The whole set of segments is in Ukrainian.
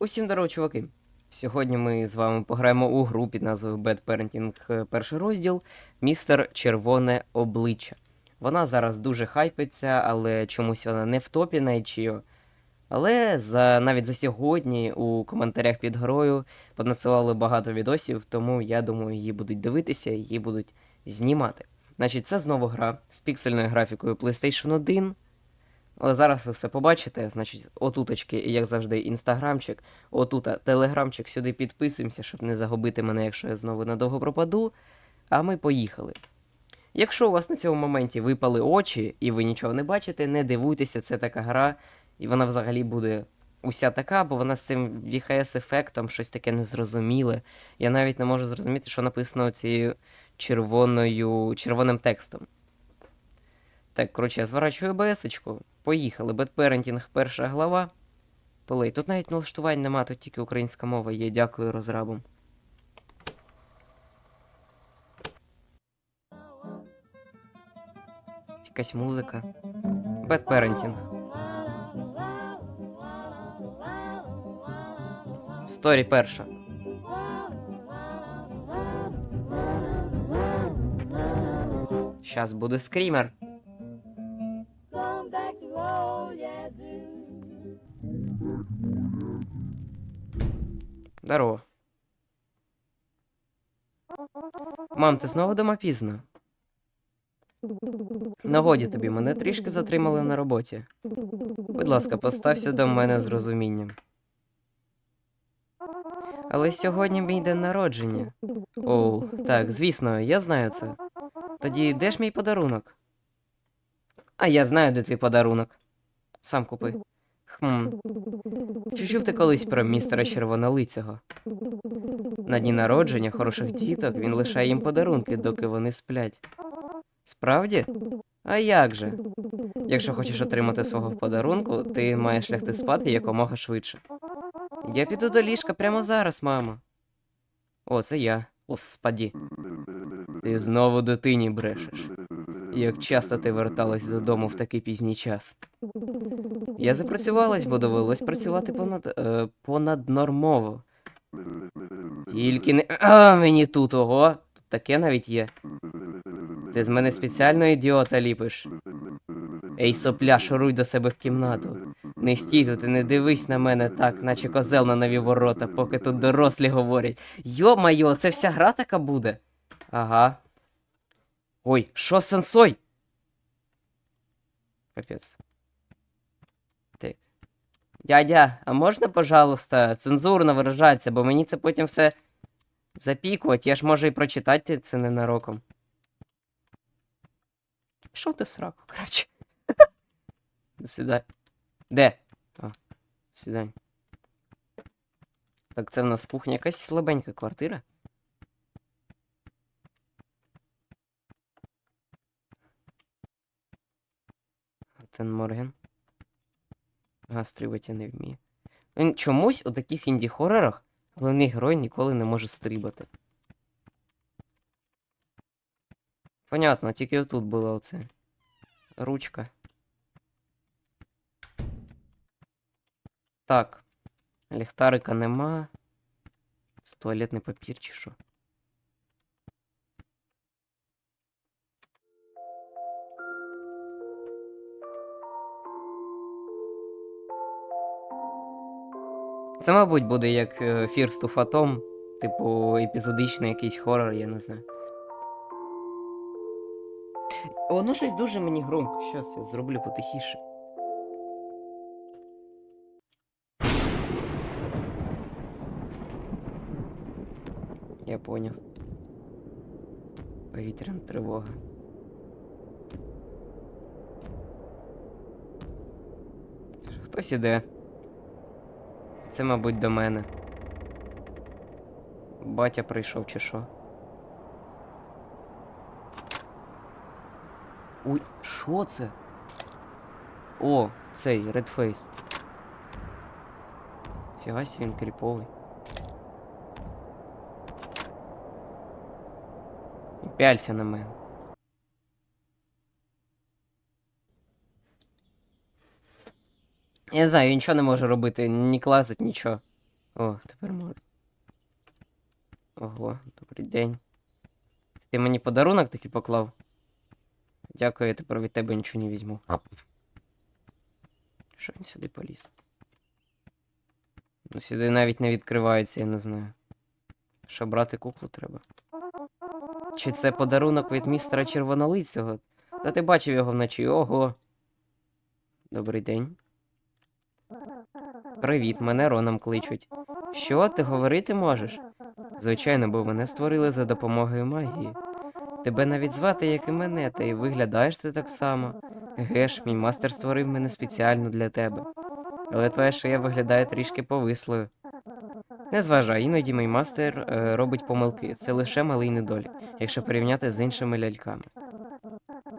Усім здорово, чуваки! Сьогодні ми з вами пограємо у гру під назвою Bad Parenting е, перший розділ Містер Червоне обличчя. Вона зараз дуже хайпиться, але чомусь вона не в топі найчіо. Але за, навіть за сьогодні у коментарях під грою понадсилали багато відосів, тому я думаю, її будуть дивитися, її будуть знімати. Значить, це знову гра з піксельною графікою PlayStation 1. Але зараз ви все побачите. Значить, отуточки, як завжди, інстаграмчик, отута телеграмчик, сюди підписуємося, щоб не загубити мене, якщо я знову надовго пропаду. А ми поїхали. Якщо у вас на цьому моменті випали очі і ви нічого не бачите, не дивуйтеся, це така гра, і вона взагалі буде уся така, бо вона з цим VHS-ефектом щось таке незрозуміле. Я навіть не можу зрозуміти, що написано цією червоною, червоним текстом. Так, коротше, я зворачую ОБС-очку. Поїхали. Бедперентінг, перша глава. Полей. Тут навіть налаштувань нема, тут тільки українська мова є. Дякую розрабам. Якась музика. Бедперентінг. Сторі перша. Щас буде скрімер. Здорово. Мам, ти знову дома пізно? Нагоді тобі, мене трішки затримали на роботі. Будь ласка, постався до мене з розумінням. Але сьогодні мій день народження. Оу, так, звісно, я знаю це. Тоді де ж мій подарунок? А я знаю, де твій подарунок. Сам купи. Хм. Чи чув ти колись про містера Червонолицього? На дні народження хороших діток він лишає їм подарунки, доки вони сплять. Справді? А як же? Якщо хочеш отримати свого подарунку, ти маєш лягти спати якомога швидше. Я піду до ліжка прямо зараз, мамо. О, це я. Господі. Ти знову дитині брешеш. Як часто ти верталась додому в такий пізній час? Я запрацювалась, бо довелось працювати понад, е, понаднормово. Тільки не. А, мені тут, ого! Тут таке навіть є. Ти з мене спеціально ідіота ліпиш. Ей, сопля, шуруй до себе в кімнату. Не стій тут і не дивись на мене так, наче козел на нові ворота, поки тут дорослі говорять. Йо-майо, це вся гра така буде. Ага. Ой, що сенсой? Капець. Так. Дядя, а можна, пожалуйста, цензурно виражатися, бо мені це потім все запікувати, я ж можу і прочитати це ненароком. Пішов ти в сраку, коротше. До свидання. Де? А, до свидання. Так, це в нас кухня якась слабенька квартира. Гатен Морген. Ага, стрибати я не вмію. Чомусь у таких інді-хорорах головний герой ніколи не може стрибати. Понятно, тільки отут було оце. Ручка. Так. Ліхтарика нема. Це туалетний папір чи що? Це, мабуть, буде як е, First of Atom, типу епізодичний якийсь хорор, я не знаю. Воно щось дуже мені громко. Щас я зроблю потихіше. Я поняв. Повітряна тривога. Хтось іде. Це, мабуть, до мене. Батя прийшов чи що. Ой, що це? О, цей Redface. Фігась він кріповий. Пялься на мене. Я не знаю, він нічого не може робити, ні класить, нічого. О, тепер можу. Ого, добрий день. Це ти мені подарунок такий поклав? Дякую, я тепер від тебе нічого не візьму. Що він сюди поліз? Ну, сюди навіть не відкривається, я не знаю. Що брати куклу треба? Чи це подарунок від містера червонолицього? Та ти бачив його вночі. Ого. Добрий день. Привіт, мене Роном кличуть. Що, ти говорити можеш? Звичайно, бо мене створили за допомогою магії. Тебе навіть звати, як і мене, та й виглядаєш ти так само. Геш, мій мастер створив мене спеціально для тебе. Але твоя шия виглядає трішки повислою. Не зважай, іноді мій мастер е, робить помилки. Це лише малий недолік, якщо порівняти з іншими ляльками.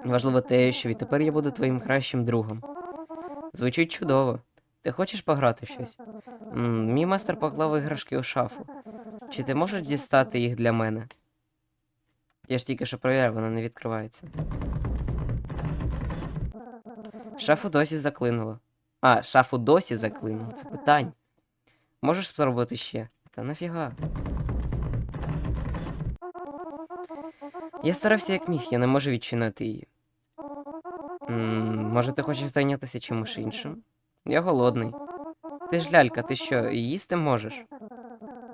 Важливо те, що відтепер я буду твоїм кращим другом. Звучить чудово. Ти хочеш пограти щось? мій мастер поклав іграшки у шафу. Чи ти можеш дістати їх для мене? Я ж тільки що провіряв, вона не відкривається. Шафу досі заклинуло. А, шафу досі заклинуло. Це питання. Можеш спробувати ще? Та нафіга. Я старався як міг, я не можу відчинити її. м може, ти хочеш зайнятися чимось іншим? Я голодний. Ти ж лялька, ти що, їсти можеш?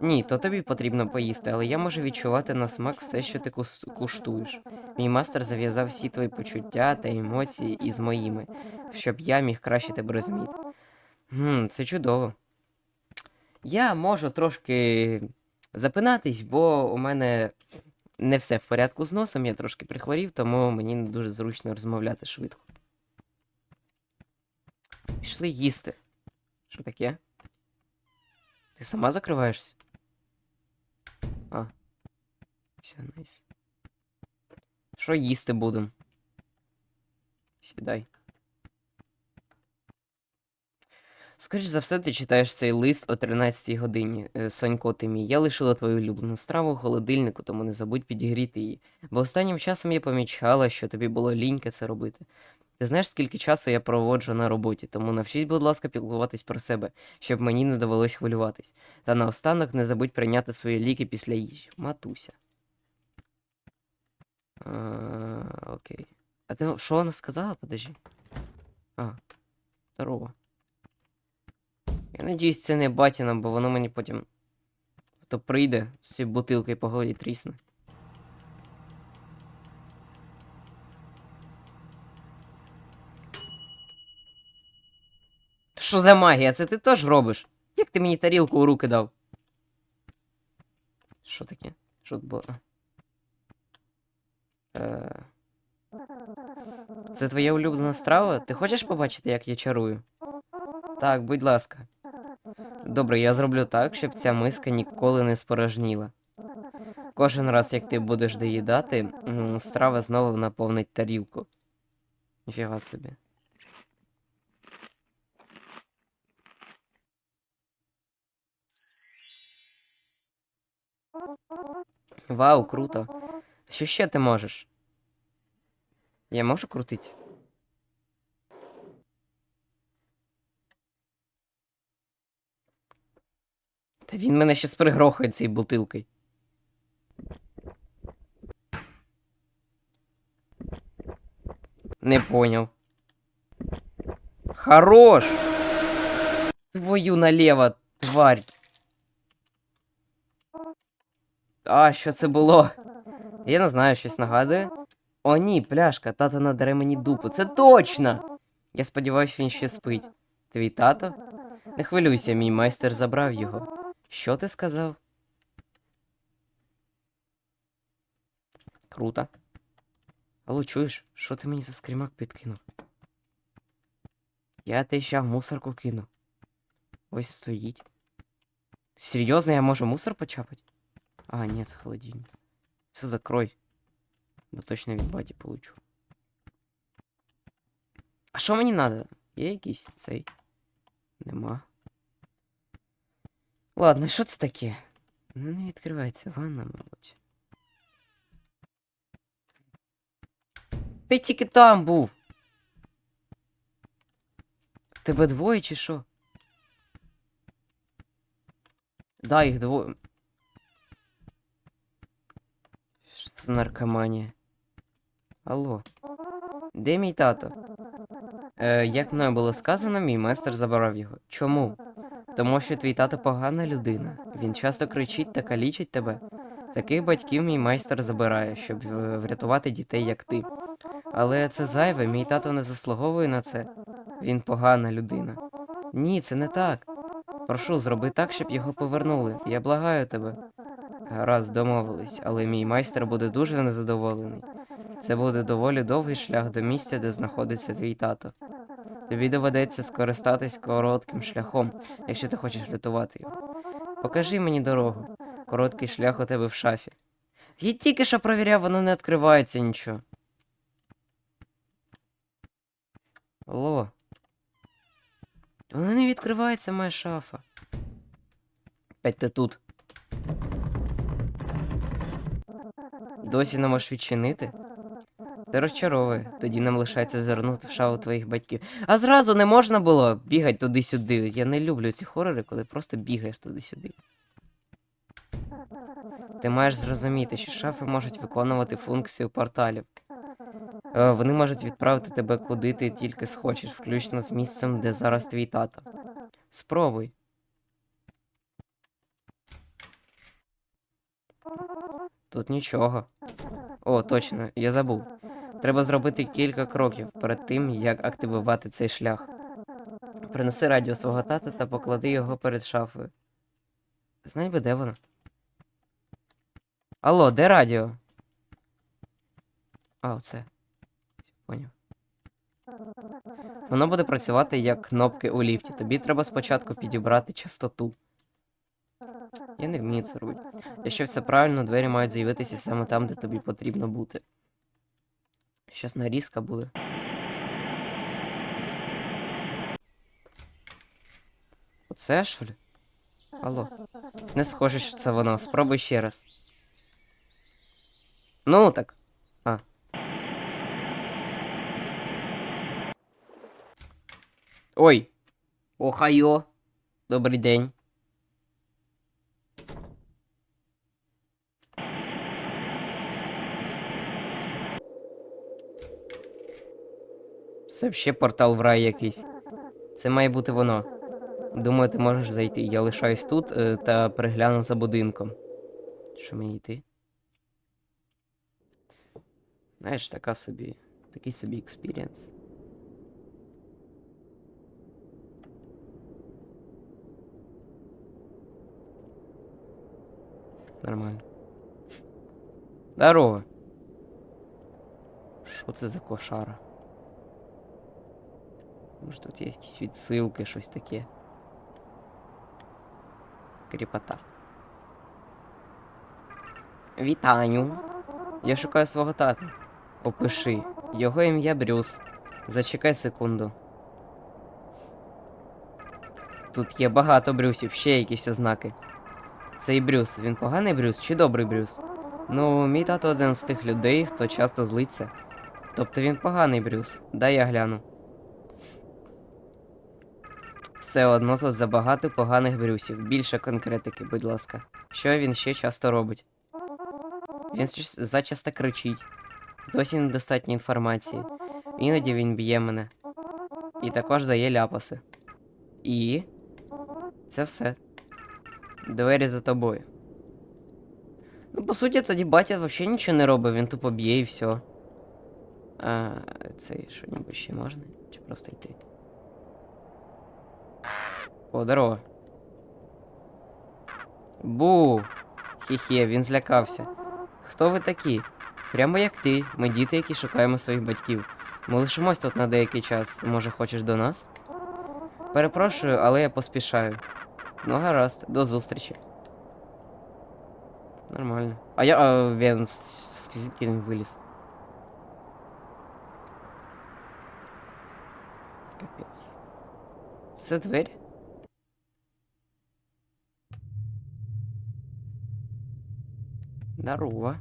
Ні, то тобі потрібно поїсти, але я можу відчувати на смак все, що ти куштуєш. Мій мастер зав'язав всі твої почуття та емоції із моїми, щоб я міг краще тебе розуміти. Гм, це чудово. Я можу трошки запинатись, бо у мене не все в порядку з носом, я трошки прихворів, тому мені не дуже зручно розмовляти швидко. Пішли їсти. Що таке? Ти сама закриваєшся? А. Все, найс. Що їсти будемо? Сідай. Скоріш за все, ти читаєш цей лист о 13 годині. Е, Сонько, ти мій. Я лишила твою улюблену страву в холодильнику, тому не забудь підігріти її. Бо останнім часом я помічала, що тобі було ліньке це робити. Ти знаєш, скільки часу я проводжу на роботі, тому навчись, будь ласка, піклуватись про себе, щоб мені не довелось хвилюватись. Та наостанок не забудь прийняти свої ліки після їжі. Матуся. А, окей. А ти що вона сказала? Подожди. А, здорово. Я надіюсь, це не батіна, бо воно мені потім. То прийде з цією бутилкою по голові трісне. Що за магія? Це ти теж робиш? Як ти мені тарілку у руки дав? Що таке? Що тут було? Е... Це твоя улюблена страва? Ти хочеш побачити, як я чарую? Так, будь ласка. Добре, я зроблю так, щоб ця миска ніколи не спорожніла. Кожен раз, як ти будеш доїдати, страва знову наповнить тарілку. Ніфіга собі. Вау, круто. Що ще ти можеш? Я можу крутитись? Та він мене щас пригрохає цією бутилкою. Не понял. Хорош! Твою налево, тварь. А, що це було? Я не знаю, щось нагадує. О, ні, пляшка, тато надере мені дупу. Це точно! Я сподіваюся, він ще спить. Твій тато? Не хвилюйся, мій майстер забрав його. Що ти сказав? Круто. Алло, чуєш, що ти мені за скрімак підкинув? Я те ще в мусорку кину. Ось стоїть. Серйозно, я можу мусор почапати? А, ні, це холодильник. Це закрой. Бо точно від баті получу. А що мені надо? Є якийсь цей? Нема. Ладно, що це таке? Ну, не відкривається ванна, мабуть. Ти тільки там був. Тебе двоє чи що? Да, їх двоє. Що наркоманія? Алло. Де мій тато? Е, як мною було сказано, мій майстер забрав його. Чому? Тому що твій тато погана людина. Він часто кричить та калічить тебе. Таких батьків мій майстер забирає, щоб е, врятувати дітей, як ти. Але це зайве, мій тато не заслуговує на це. Він погана людина. Ні, це не так. Прошу, зроби так, щоб його повернули. Я благаю тебе. Гаразд, домовились, але мій майстер буде дуже незадоволений. Це буде доволі довгий шлях до місця, де знаходиться твій тато. Тобі доведеться скористатись коротким шляхом, якщо ти хочеш врятувати його. Покажи мені дорогу. Короткий шлях у тебе в шафі. Я тільки що провіряв, воно не відкривається нічого. Алло. Воно не відкривається моя шафа. Опять ти тут. Досі не можеш відчинити? Це розчаровує. Тоді нам лишається звернути в шаву твоїх батьків. А зразу не можна було бігати туди-сюди. Я не люблю ці хорори, коли просто бігаєш туди-сюди. Ти маєш зрозуміти, що шафи можуть виконувати функцію порталів. Е, Вони можуть відправити тебе куди ти тільки схочеш, включно з місцем, де зараз твій тато. Спробуй. Тут нічого. О, точно, я забув. Треба зробити кілька кроків перед тим, як активувати цей шлях. Принеси радіо свого тата та поклади його перед шафою. Знай би, де воно? Алло, де радіо? А, оце. Поняв. Воно буде працювати як кнопки у ліфті. Тобі треба спочатку підібрати частоту. Я не вмію це робити. Якщо все правильно, двері мають з'явитися саме там, де тобі потрібно бути. Щас нарізка буде. Оце що? Алло. Не схоже, що це воно. Спробуй ще раз. Ну так. А. Ой. Охайо. Добрий день. Це ще портал в рай якийсь. Це має бути воно. Думаю, ти можеш зайти. Я лишаюсь тут е, та пригляну за будинком. Що мені йти? Знаєш, така собі. Такий собі експірієнс. Нормально. Здорово. Що це за кошара? Може тут є якісь відсилки, щось таке. Кріпота. Вітаю. Я шукаю свого тата. Опиши. Його ім'я Брюс. Зачекай секунду. Тут є багато Брюсів, ще якісь ознаки. Цей Брюс, він поганий Брюс чи добрий Брюс? Ну, мій тато один з тих людей, хто часто злиться. Тобто він поганий Брюс. Дай я гляну. Все одно тут забагато поганих брюсів. Більше конкретики, будь ласка. Що він ще часто робить? Він зачасто кричить. Досі недостатньо інформації. Іноді він б'є мене. І також дає ляпаси. І. Це все. Двері за тобою. Ну, по суті, тоді батя взагалі нічого не робить, він тупо б'є і все. А цей що-небудь ще можна? Чи просто йти? О, здорово. Бу. Хі-хе, він злякався. Хто ви такі? Прямо як ти, ми діти, які шукаємо своїх батьків. Ми лишимось тут на деякий час. Може, хочеш до нас? Перепрошую, але я поспішаю. Ну, гаразд, до зустрічі. Нормально. А я. А, він звідки він виліз? Капець. Це двері? Здорово.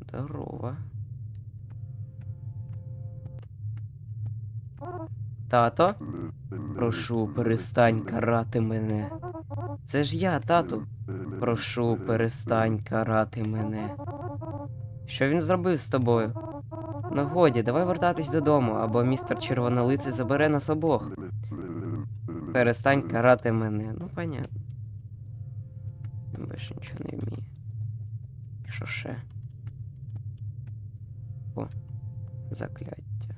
Здорово. Тато? Прошу, перестань карати мене. Це ж я, тату. Прошу, перестань карати мене. Що він зробив з тобою? Ну годі, давай вертатись додому, або містер Червонолиций забере нас обох. Перестань карати мене. Ну, понятно. Закляття.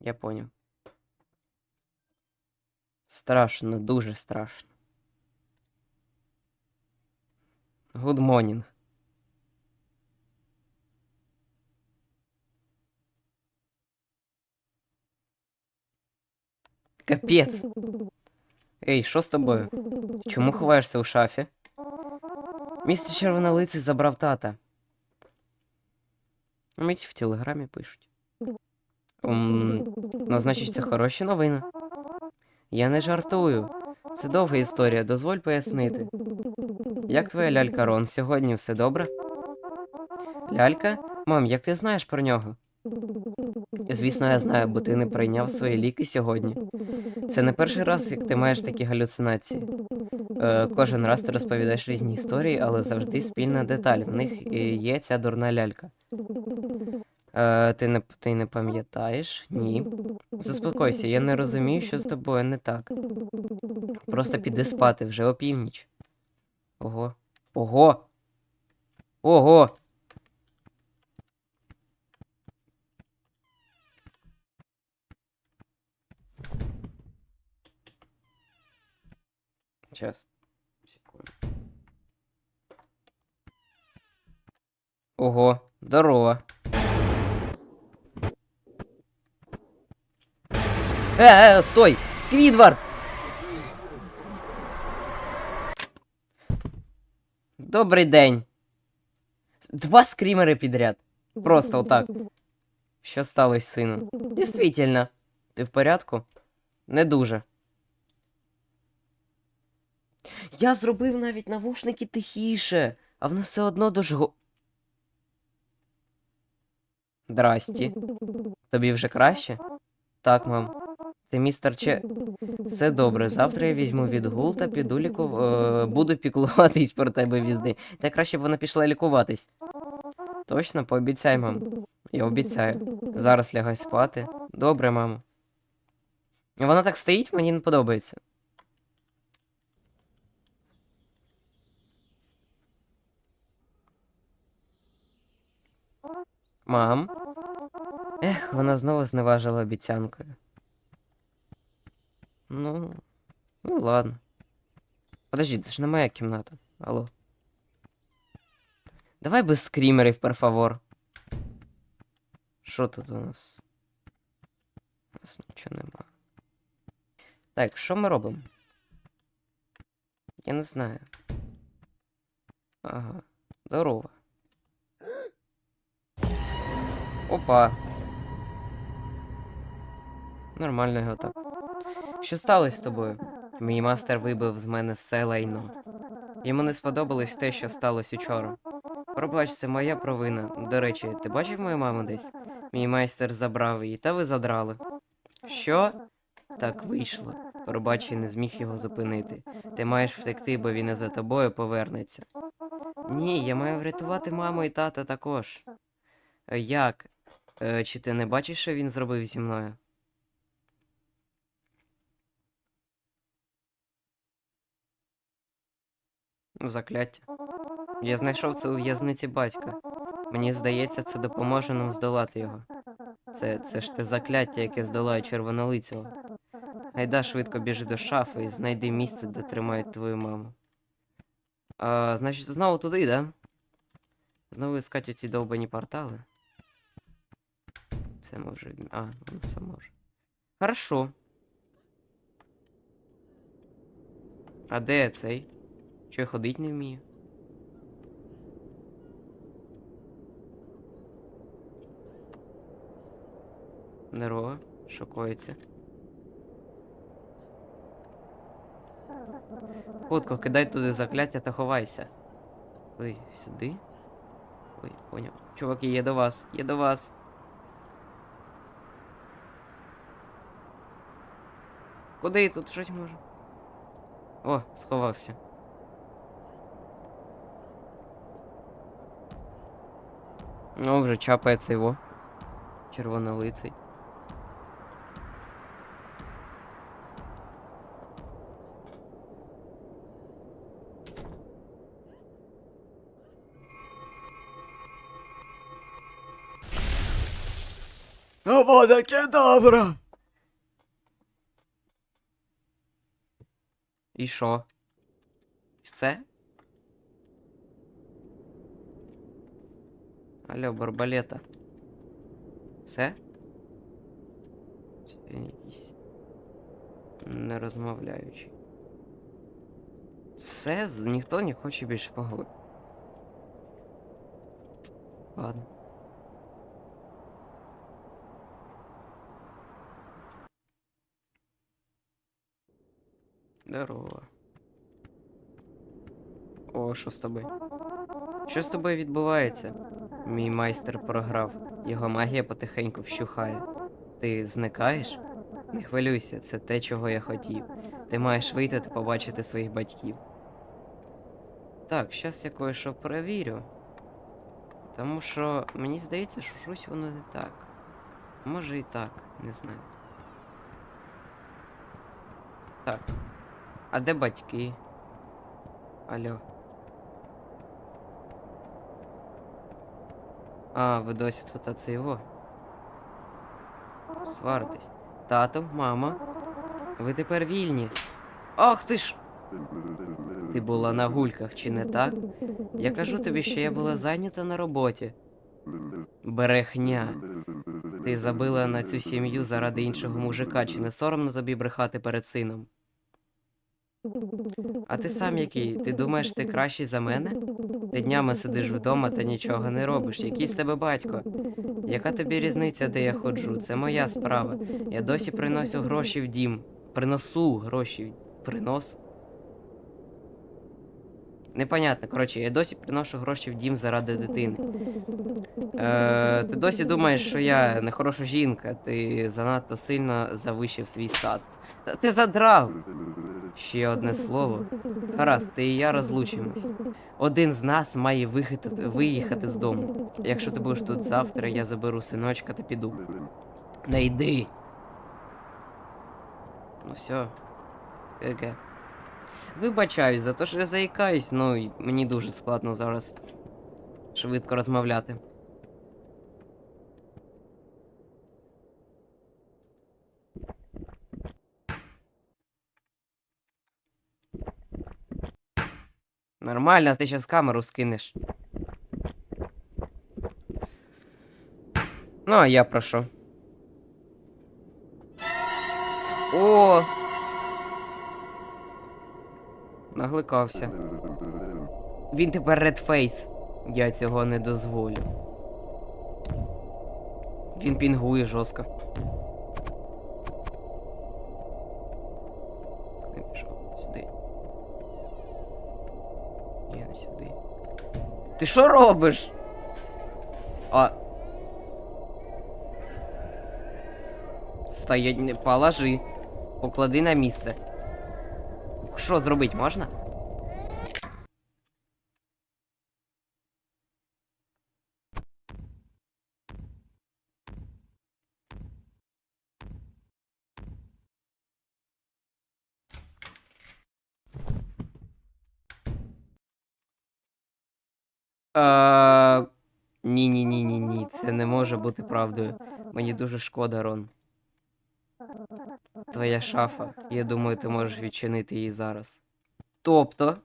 Я поняв. Страшно, дуже страшно. Good morning. Капець. Ей, що з тобою? Чому ховаєшся у шафі? Містер Червонолиций забрав тата. Мить в телеграмі пишуть. Ум, ну, значить, це хороші новини. Я не жартую. Це довга історія, дозволь пояснити. Як твоя лялька Рон? Сьогодні все добре? Лялька? Мам, як ти знаєш про нього? Звісно, я знаю, бо ти не прийняв свої ліки сьогодні. Це не перший раз, як ти маєш такі галюцинації. Е, кожен раз ти розповідаєш різні історії, але завжди спільна деталь. В них є ця дурна лялька. Е, ти не, ти не пам'ятаєш? Ні. Заспокойся, я не розумію, що з тобою не так. Просто піди спати вже опівніч. Ого. Ого. Ого. Сейчас. Секунду. Ого, здорово. Э, э, стой! Сквидвард! Добрий день. Два скрімери підряд. Просто отак. Що сталося, сину? Дійсно. Ти в порядку? Не дуже. Я зробив навіть навушники тихіше, а воно все одно дожго. Здрасті. Тобі вже краще? Так, мам. Це містер Че. Все добре. Завтра я візьму відгул та піду ліку... е, буду піклуватись про тебе візди. Та краще б вона пішла лікуватись. Точно, пообіцяй, мам. Я обіцяю. Зараз лягай спати. Добре, мамо. Вона так стоїть, мені не подобається. Мам. Ех, вона знову зневажила обіцянкою. Ну, ну ладно. Подожди, це ж не моя кімната. Алло. Давай без скрімерів, перфавор. Що тут у нас? У нас нічого нема. Так, що ми робимо? Я не знаю. Ага. Здорово. Опа. Нормально його так. Що сталося з тобою? Мій мастер вибив з мене все лайно. Йому не сподобалось те, що сталося учора. Пробач, це моя провина. До речі, ти бачив мою маму десь? Мій майстер забрав її, та ви задрали. Що? Так вийшло. Пробач, я не зміг його зупинити. Ти маєш втекти, бо він і за тобою повернеться. Ні, я маю врятувати маму і тата також. Як? Е, Чи ти не бачиш, що він зробив зі мною? Закляття. Я знайшов це у в'язниці батька. Мені здається, це допоможе нам здолати його. Це, це ж те закляття, яке здолає червонолицього. Гайда швидко біжи до шафи і знайди місце, де тримають твою маму. А, значить, знову туди, да? Знову іскати оці довбані портали. Це відмі- А, воно все може. Хорошо. А де цей? Що я ходить не вмію? Здорово, що коїться? Хутко, кидай туди закляття та ховайся. Ой, сюди? Ой, поняв. Чуваки, є до вас, є до вас. Куди тут щось може? О, сховався. Ну, вже чапається його. Червонолиций. Авода кедавра! І що? Все? Алло, барбалета. Це? Чи він якийсь не розмовляючий. Все, ніхто не хоче більше поговорити. Ладно. Здорово. О, що з тобою? Що з тобою відбувається? Мій майстер програв. Його магія потихеньку вщухає. Ти зникаєш? Не хвилюйся, це те, чого я хотів. Ти маєш вийти та побачити своїх батьків. Так, щас я кое-що перевірю. Тому що мені здається, що щось воно не так. Може і так, не знаю. Так. А де батьки? Алло. А, ви досі тут це його. Сваритесь. Тато, мама. Ви тепер вільні. Ах ти ж. Ти була на гульках, чи не так? Я кажу тобі, що я була зайнята на роботі. Брехня. Ти забила на цю сім'ю заради іншого мужика, чи не соромно тобі брехати перед сином? А ти сам який? Ти думаєш, ти кращий за мене? Ти днями сидиш вдома та нічого не робиш. Який з тебе батько? Яка тобі різниця, де я ходжу? Це моя справа. Я досі приносю гроші в дім. Приносу гроші. Приносу. Непонятно, коротше, я досі приношу гроші в дім заради дитини. Е, ти досі думаєш, що я нехороша жінка, ти занадто сильно завищив свій статус. Та ти задрав! Ще одне слово. Гаразд, ти і я розлучимось. Один з нас має виїхати, виїхати з дому. Якщо ти будеш тут завтра, я заберу синочка та піду. Не йди. Ну все. ГГ. Вибачаюсь за те, що я заїкаюсь, ну мені дуже складно зараз швидко розмовляти. Нормально, ти зараз камеру скинеш. Ну, а я прошу. О! Нагликався. Він тепер редфейс. Я цього не дозволю. Він пінгує жорстко. Ти що робиш? А. Стоять, не положи. Поклади на місце. Що зробити можна? Ні, ні, ні, ні, ні. Це не може бути правдою. Мені дуже шкода, Рон. Твоя шафа. Я думаю, ти можеш відчинити її зараз. Тобто.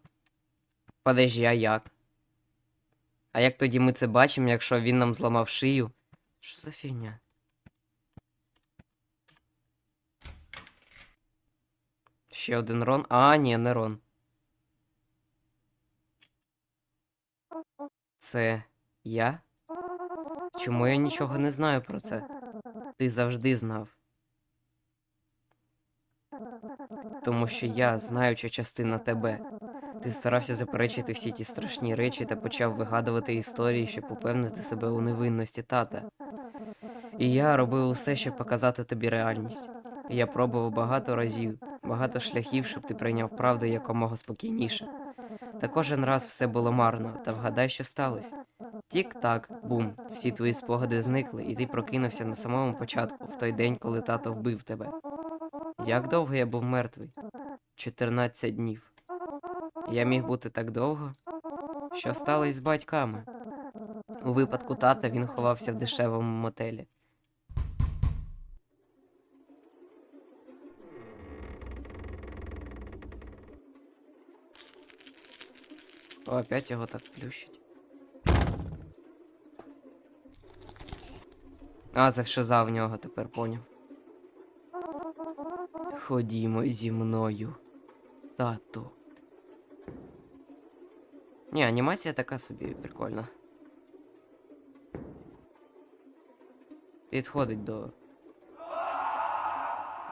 Подожди, а як? А як тоді ми це бачимо, якщо він нам зламав шию? Що за фігня? Ще один Рон. А, ні, не Рон. Це я? Чому я нічого не знаю про це? Ти завжди знав. Тому що я, знаюча частина тебе, ти старався заперечити всі ті страшні речі та почав вигадувати історії, щоб упевнити себе у невинності тата. І я робив усе, щоб показати тобі реальність. Я пробував багато разів, багато шляхів, щоб ти прийняв правду якомога спокійніше. Та кожен раз все було марно, та вгадай, що сталося. Тік-так, бум, всі твої спогади зникли, і ти прокинувся на самому початку, в той день, коли тато вбив тебе. Як довго я був мертвий? 14 днів. Я міг бути так довго? Що сталося з батьками? У випадку тата він ховався в дешевому мотелі. О, опять його так плющить. А, це шиза в нього тепер поняв. Ходімо зі мною, тату. Ні, анімація така собі прикольна. Підходить до.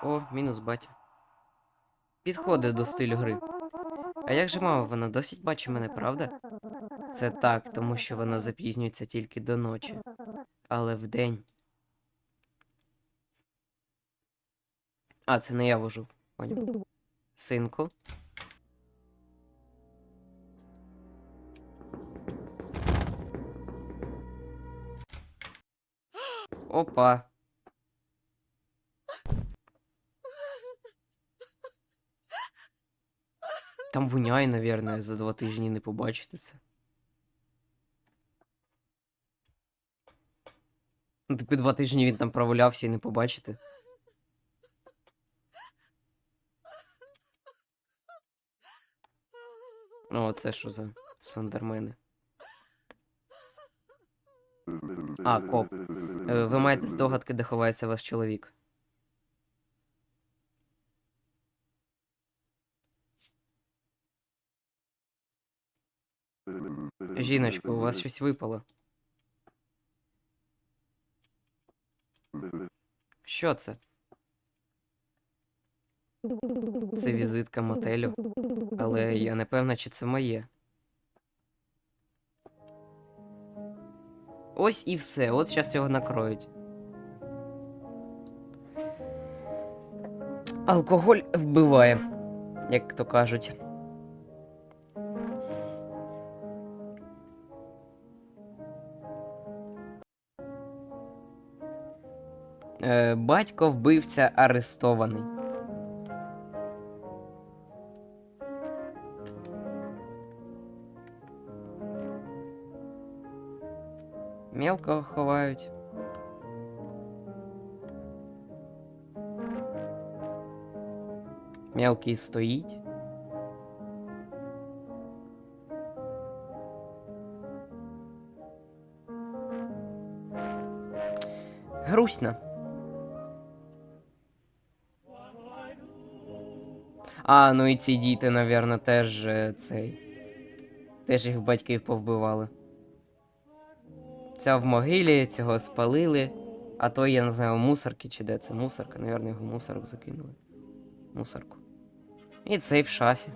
О, мінус батя. Підходить до стилю гри. А як же мама, вона досить бачить мене, правда? Це так, тому що вона запізнюється тільки до ночі. Але вдень. А, це не я вожу. Поняв. Синку. Опа. Там воняє, наверное, за два тижні не побачите це. Ну, типу, два тижні він там провалявся і не побачите. О, це що за слендермени? А, коп. Е, Ви маєте здогадки, де ховається ваш чоловік. Жіночко, у вас щось випало. Що це? Це візитка мотелю, але я не певна, чи це моє. Ось і все, от зараз його накроють. Алкоголь вбиває, як то кажуть. Батько вбивця арестований. Мелко ховають. Мелкий стоїть. Грустно. А, ну і ці діти, навірно, теж е, цей. Теж їх батьків повбивали. Ця в могилі, цього спалили. А то я не знаю, у мусорки чи де це мусорка, навірно, його мусорок закинули. Мусорку. І цей в шафі.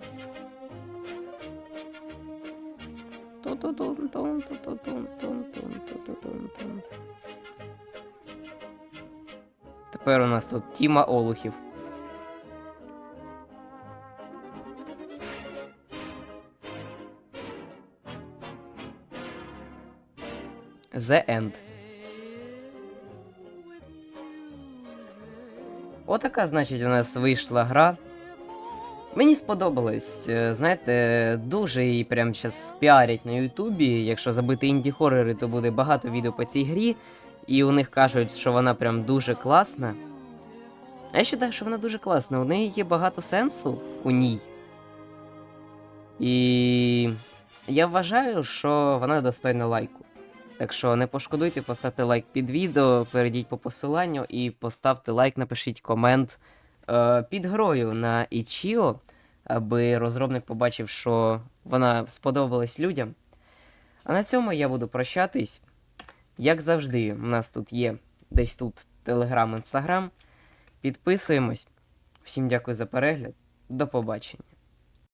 Тепер у нас тут Тіма Олухів. The End. Отака, значить, у нас вийшла гра. Мені сподобалось. Е, Знаєте, дуже її прям зараз піарять на Ютубі. Якщо забити інді-хоррори, то буде багато відео по цій грі. І у них кажуть, що вона прям дуже класна. А я вважаю, що вона дуже класна. У неї є багато сенсу у ній. І я вважаю, що вона достойна лайку. Так що не пошкодуйте, поставте лайк під відео, перейдіть по посиланню і поставте лайк, напишіть комент е, під грою на Ichio, аби розробник побачив, що вона сподобалась людям. А на цьому я буду прощатись. Як завжди, у нас тут є десь тут Телеграм, Інстаграм. Підписуємось. Всім дякую за перегляд. До побачення.